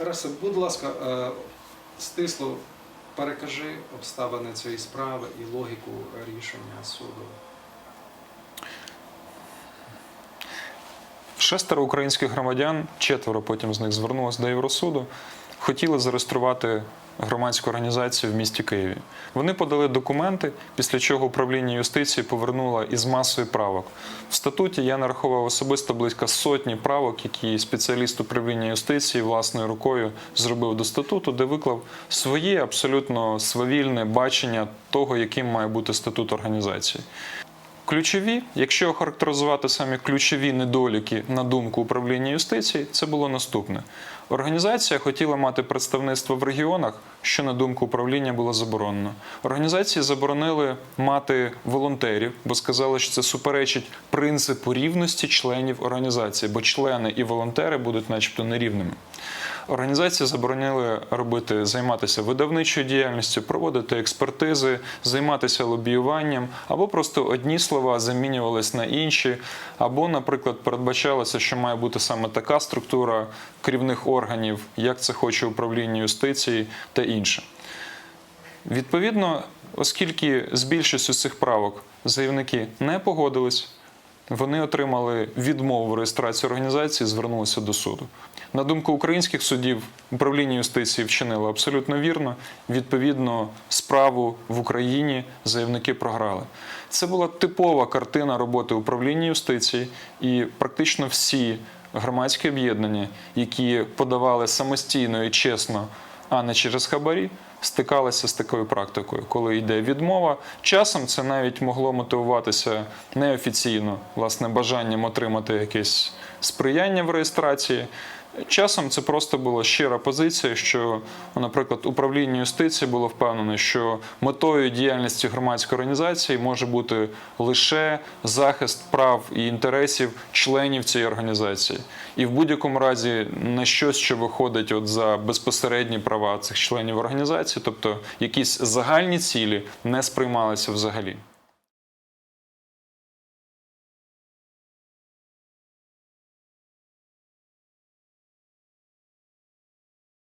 Тарасе, будь ласка, е, стисло перекажи обставини цієї справи і логіку рішення суду. Шестеро українських громадян, четверо потім з них звернулося до Євросуду, хотіли зареєструвати громадську організацію в місті Києві. Вони подали документи, після чого управління юстиції повернуло із масою правок. В статуті я нарахував особисто близько сотні правок, які спеціаліст управління юстиції власною рукою зробив до статуту, де виклав своє абсолютно свавільне бачення того, яким має бути статут організації. Ключові, якщо охарактеризувати самі ключові недоліки на думку управління юстиції, це було наступне: організація хотіла мати представництво в регіонах, що на думку управління було заборонено. Організації заборонили мати волонтерів, бо сказали, що це суперечить принципу рівності членів організації, бо члени і волонтери будуть, начебто, нерівними. Організації заборонили робити, займатися видавничою діяльністю, проводити експертизи, займатися лобіюванням, або просто одні слова замінювались на інші, або, наприклад, передбачалося, що має бути саме така структура керівних органів, як це хоче управління юстиції та інше. Відповідно, оскільки з більшістю цих правок заявники не погодились, вони отримали відмову в реєстрації організації, звернулися до суду. На думку українських судів, управління юстиції вчинило абсолютно вірно. Відповідно, справу в Україні заявники програли. Це була типова картина роботи управління юстиції, і практично всі громадські об'єднання, які подавали самостійно і чесно, а не через хабарі, стикалися з такою практикою, коли йде відмова. Часом це навіть могло мотивуватися неофіційно, власне, бажанням отримати якесь сприяння в реєстрації. Часом це просто була щира позиція, що, наприклад, управління юстиції було впевнене, що метою діяльності громадської організації може бути лише захист прав і інтересів членів цієї організації, і в будь-якому разі на щось, що виходить от за безпосередні права цих членів організації, тобто якісь загальні цілі не сприймалися взагалі.